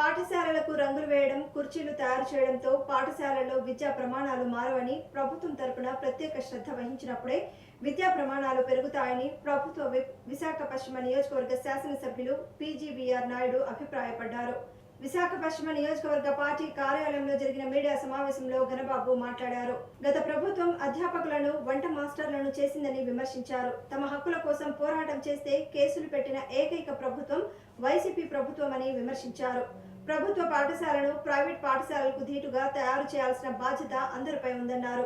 పాఠశాలలకు రంగులు వేయడం కుర్చీలు తయారు చేయడంతో పాఠశాలల్లో విద్యా ప్రమాణాలు మారవని ప్రభుత్వం తరపున ప్రత్యేక శ్రద్ధ వహించినప్పుడే విద్యా ప్రమాణాలు పెరుగుతాయని ప్రభుత్వ విశాఖ పశ్చిమ నియోజకవర్గ శాసనసభ్యులు పీజీవీఆర్ నాయుడు అభిప్రాయపడ్డారు. విశాఖ పశ్చిమ నియోజకవర్గ పార్టీ కార్యాలయంలో జరిగిన మీడియా సమావేశంలో ఘనబాబు మాట్లాడారు. గత ప్రభుత్వం అధ్యాపకులను వంట మాస్టర్లను చేసిందని విమర్శించారు. తమ హక్కుల కోసం పోరాటం చేస్తే కేసులు పెట్టిన ఏకైక ప్రభుత్వం వైసీపీ ప్రభుత్వం అని విమర్శించారు. ప్రభుత్వ పాఠశాలను ప్రైవేట్ పాఠశాలలకు ధీటుగా తయారు చేయాల్సిన బాధ్యత అందరిపై ఉందన్నారు.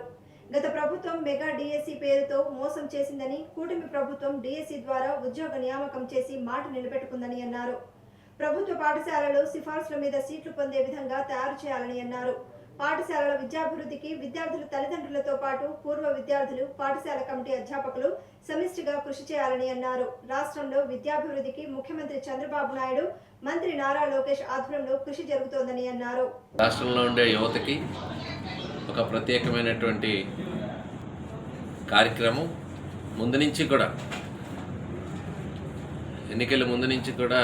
గత ప్రభుత్వం మెగా డిఎస్సి పేరుతో మోసం చేసిందని కూటమి ప్రభుత్వం డిఎస్సి ద్వారా ఉద్యోగ నియామకం చేసి మాట నిలబెట్టుకుందని అన్నారు. ప్రభుత్వ పాఠశాలలో సిఫార్సుల మీద సీట్లు పొందే విధంగా తయారు చేయాలని అన్నారు. పాఠశాలల విద్యాభివృద్ధికి విద్యార్థుల తల్లిదండ్రులతో పాటు పూర్వ విద్యార్థులు పాఠశాల కమిటీ అధ్యాపకులు సమిష్టిగా కృషి చేయాలని అన్నారు. రాష్ట్రంలో విద్యాభివృద్ధికి ముఖ్యమంత్రి చంద్రబాబు నాయుడు మంత్రి నారా లోకేష్ ఆధ్వర్యంలో కృషి జరుగుతోందని అన్నారు. రాష్ట్రంలో ఉండే యువతకి ఒక ప్రత్యేకమైనటువంటి కార్యక్రమం ముందు నుంచి కూడా ఎన్నికల ముందు నుంచి కూడా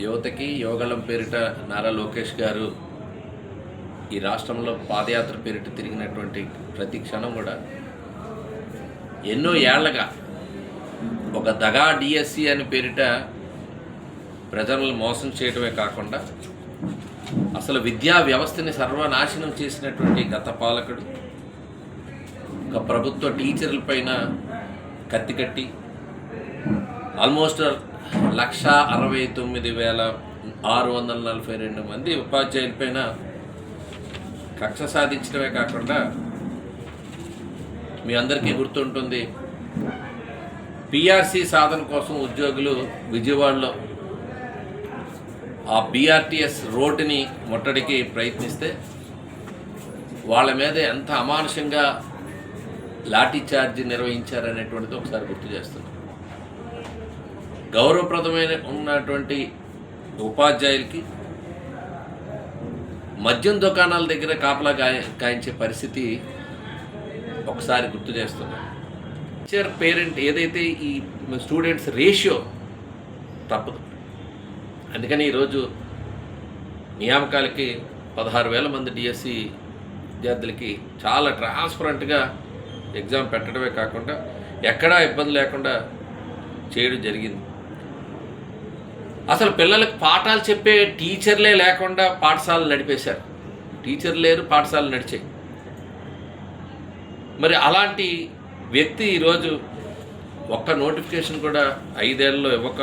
యువతకి యోగళం పేరిట నారా లోకేష్ గారు ఈ రాష్ట్రంలో పాదయాత్ర పేరిట తిరిగినటువంటి ప్రతి క్షణం కూడా ఎన్నో ఏళ్ళగా ఒక దగా డిఎస్సి అని పేరిట ప్రజలను మోసం చేయడమే కాకుండా అసలు విద్యా వ్యవస్థని సర్వనాశనం చేసినటువంటి గత పాలకుడు ఒక ప్రభుత్వ టీచర్ల పైన కత్తి కట్టి ఆల్మోస్ట్ లక్ష అరవై తొమ్మిది వేల ఆరు వందల నలభై రెండు మంది ఉపాధ్యాయుల పైన కక్ష సాధించడమే కాకుండా మీ అందరికీ గుర్తుంటుంది పిఆర్సి సాధన కోసం ఉద్యోగులు విజయవాడలో ఆ బీఆర్టీఎస్ రోడ్డుని ముట్టడికి ప్రయత్నిస్తే వాళ్ళ మీద ఎంత అమానుషంగా లాఠీ చార్జ్ నిర్వహించారనేటువంటిది ఒకసారి గుర్తు చేస్తున్నాం. గౌరవప్రదమైన ఉన్నటువంటి ఉపాధ్యాయులకి మద్యం దుకాణాల దగ్గర కాపలా గాయ గాయించే పరిస్థితి ఒకసారి గుర్తు చేస్తున్నాం. టీచర్ పేరెంట్ ఏదైతే ఈ స్టూడెంట్స్ రేషియో తప్పదు. అందుకని ఈరోజు నియామకాలకి పదహారు వేల మంది డిఎస్సి విద్యార్థులకి చాలా ట్రాన్స్పరెంట్గా ఎగ్జామ్ పెట్టడమే కాకుండా ఎక్కడా ఇబ్బంది లేకుండా చేయడం జరిగింది. అసలు పిల్లలకు పాఠాలు చెప్పే టీచర్లే లేకుండా పాఠశాలలు నడిపేశారు. టీచర్ లేరు పాఠశాలలు నడిచాయి. మరి అలాంటి వ్యక్తి ఈరోజు ఒక్క నోటిఫికేషన్ కూడా ఐదేళ్ళలో ఇవ్వక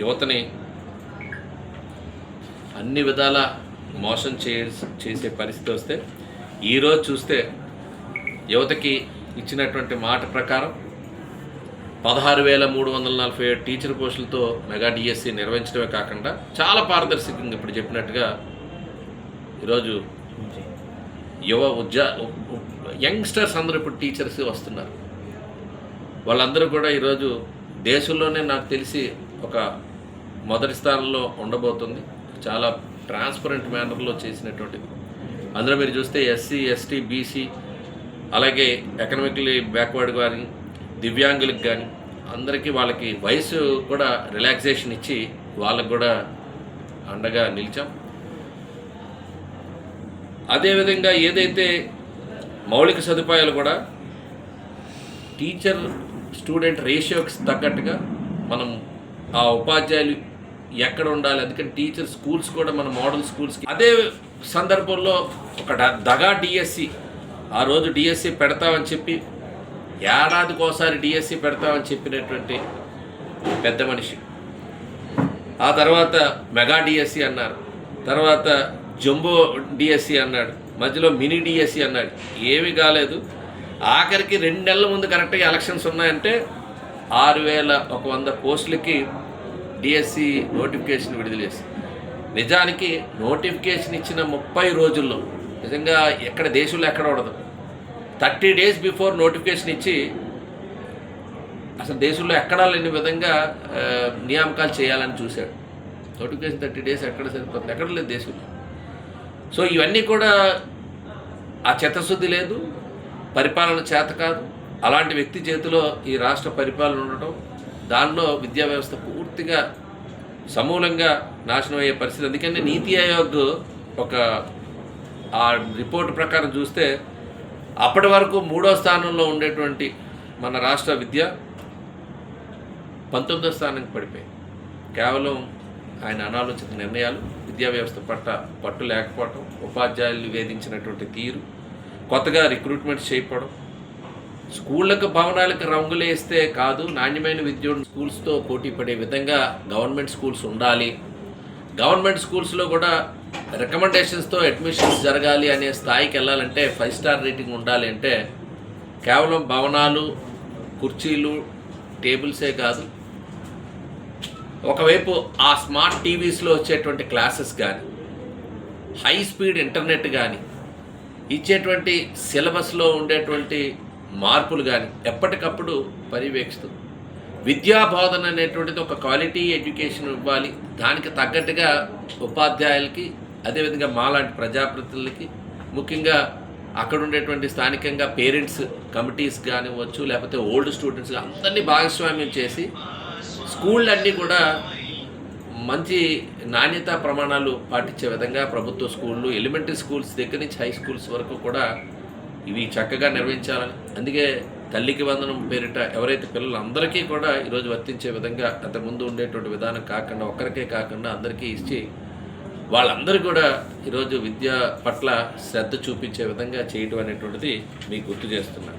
యువతని అన్ని విధాల మోసం చే చేసే పరిస్థితి వస్తే ఈరోజు చూస్తే యువతకి ఇచ్చినటువంటి మాట ప్రకారం పదహారు వేల మూడు వందల నలభై ఏడు టీచర్ పోస్టులతో మెగా డిఎస్సి నిర్వహించడమే కాకుండా చాలా పారదర్శకంగా ఇప్పుడు చెప్పినట్టుగా ఈరోజు యువ ఉద్యా యంగ్స్టర్స్ అందరూ ఇప్పుడు టీచర్స్ వస్తున్నారు. వాళ్ళందరూ కూడా ఈరోజు దేశంలోనే నాకు తెలిసి ఒక మొదటి స్థానంలో ఉండబోతుంది. చాలా ట్రాన్స్పరెంట్ మేనర్లో చేసినటువంటిది అందులో మీరు చూస్తే ఎస్సీ ఎస్టీ బీసీ అలాగే ఎకనామికలీ బ్యాక్వర్డ్ వారిని దివ్యాంగులకు కానీ అందరికీ వాళ్ళకి వయసు కూడా రిలాక్సేషన్ ఇచ్చి వాళ్ళకు కూడా అండగా నిలిచాం. అదేవిధంగా ఏదైతే మౌలిక సదుపాయాలు కూడా టీచర్ స్టూడెంట్ రేషియోకి తగ్గట్టుగా మనం ఆ ఉపాధ్యాయులు ఎక్కడ ఉండాలి అందుకని టీచర్ స్కూల్స్ కూడా మన మోడల్ స్కూల్స్కి అదే సందర్భంలో ఒక డ- దగా డిఎస్సి ఆ రోజు డిఎస్సి పెడతామని చెప్పి ఏడాదికి ఒకసారి డిఎస్సి పెడతామని చెప్పినటువంటి పెద్ద మనిషి. ఆ తర్వాత మెగా డిఎస్సి అన్నారు. తర్వాత జంబో డిఎస్సి అన్నాడు. మధ్యలో మినీ డిఎస్సి అన్నాడు. ఏమీ కాలేదు. ఆఖరికి రెండు నెలల ముందు కరెక్ట్గా ఎలక్షన్స్ ఉన్నాయంటే ఆరు వేల ఒక వంద పోస్టులకి డిఎస్సి నోటిఫికేషన్ విడుదల చేసి నిజానికి నోటిఫికేషన్ ఇచ్చిన ముప్పై రోజుల్లో నిజంగా ఎక్కడ దేశంలో ఎక్కడ ఉండదు. థర్టీ డేస్ బిఫోర్ నోటిఫికేషన్ ఇచ్చి అసలు దేశంలో ఎక్కడా లేని విధంగా నియామకాలు చేయాలని చూశాడు. నోటిఫికేషన్ థర్టీ డేస్ ఎక్కడ సరిపోతుంది? ఎక్కడ లేదు దేశంలో. సో ఇవన్నీ కూడా ఆ చిత్తశుద్ధి లేదు పరిపాలన చేత కాదు. అలాంటి వ్యక్తి చేతిలో ఈ రాష్ట్ర పరిపాలన ఉండటం దానిలో విద్యా వ్యవస్థ పూర్తిగా సమూలంగా నాశనం అయ్యే పరిస్థితి. అందుకని నీతి ఆయోగ్ ఒక ఆ రిపోర్ట్ ప్రకారం చూస్తే అప్పటి వరకు మూడో స్థానంలో ఉండేటువంటి మన రాష్ట్ర విద్య పంతొమ్మిదో స్థానానికి పడిపోయింది. కేవలం ఆయన అనాలోచిత నిర్ణయాలు విద్యా వ్యవస్థ పట్ల పట్టు లేకపోవడం ఉపాధ్యాయులు వేధించినటువంటి తీరు కొత్తగా రిక్రూట్మెంట్ చేయకపోవడం స్కూళ్ళకు భవనాలకు రంగులేస్తే కాదు నాణ్యమైన విద్య స్కూల్స్తో పోటీ పడే విధంగా గవర్నమెంట్ స్కూల్స్ ఉండాలి. గవర్నమెంట్ స్కూల్స్లో కూడా రికమెండేషన్స్తో అడ్మిషన్స్ జరగాలి అనే స్థాయికి వెళ్ళాలంటే ఫైవ్ స్టార్ రేటింగ్ ఉండాలి అంటే కేవలం భవనాలు కుర్చీలు టేబుల్సే కాదు. ఒకవైపు ఆ స్మార్ట్ టీవీస్లో వచ్చేటువంటి క్లాసెస్ కానీ హై స్పీడ్ ఇంటర్నెట్ కానీ ఇచ్చేటువంటి సిలబస్లో ఉండేటువంటి మార్పులు కానీ ఎప్పటికప్పుడు పర్యవేక్షిస్తూ విద్యా బోధన అనేటువంటిది ఒక క్వాలిటీ ఎడ్యుకేషన్ ఇవ్వాలి. దానికి తగ్గట్టుగా ఉపాధ్యాయులకి అదేవిధంగా మాలాంటి ప్రజాప్రతినిధులకి ముఖ్యంగా అక్కడ ఉండేటువంటి స్థానికంగా పేరెంట్స్ కమిటీస్ కానివ్వచ్చు లేకపోతే ఓల్డ్ స్టూడెంట్స్ అందరినీ భాగస్వామ్యం చేసి స్కూళ్ళన్నీ కూడా మంచి నాణ్యతా ప్రమాణాలు పాటించే విధంగా ప్రభుత్వ స్కూళ్ళు ఎలిమెంటరీ స్కూల్స్ దగ్గర నుంచి హై స్కూల్స్ వరకు కూడా ఇవి చక్కగా నిర్వహించాలని. అందుకే తల్లికి వందనం పేరిట ఎవరైతే పిల్లలందరికీ కూడా ఈరోజు వర్తించే విధంగా అంతకుముందు ఉండేటువంటి విధానం కాకుండా ఒక్కరికే కాకుండా అందరికీ ఇచ్చి వాళ్ళందరూ కూడా ఈరోజు విద్య పట్ల శ్రద్ధ చూపించే విధంగా చేయటం అనేటువంటిది మీకు గుర్తు చేస్తున్నాను.